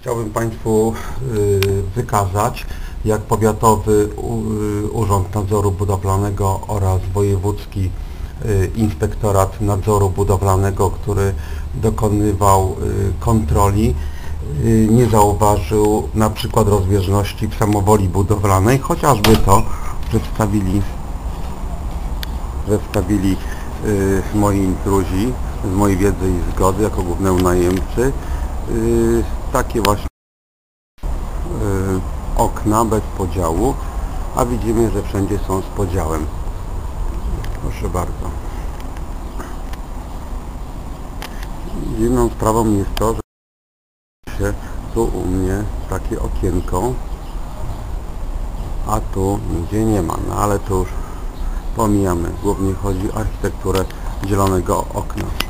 Chciałbym Państwu y, wykazać, jak Powiatowy y, Urząd Nadzoru Budowlanego oraz Wojewódzki y, Inspektorat Nadzoru Budowlanego, który dokonywał kontroli, nie zauważył na przykład rozbieżności w samowoli budowlanej, chociażby to przedstawili przedstawili y, moi intruzi z mojej wiedzy i zgody jako głównemu najemcy takie właśnie y, okna bez podziału, a widzimy, że wszędzie są z podziałem. Proszę bardzo. Dziwną sprawą jest to, że się tu u mnie takie okienko, a tu nigdzie nie ma, no ale to już pomijamy. Głównie chodzi o architekturę zielonego okna.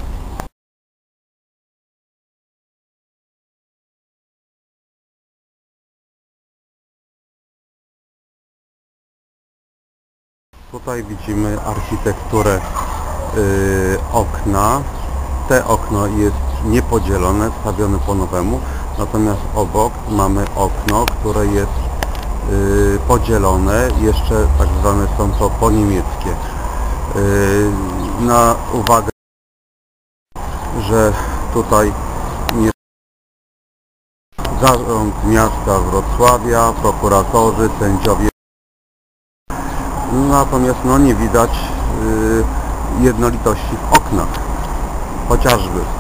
Tutaj widzimy architekturę y, okna. Te okno jest niepodzielone, stawione po nowemu, natomiast obok mamy okno, które jest y, podzielone, jeszcze tak zwane są to po niemieckie. Y, na uwagę, że tutaj nie Zarząd Miasta Wrocławia, prokuratorzy, sędziowie natomiast no nie widać y, jednolitości w oknach. Chociażby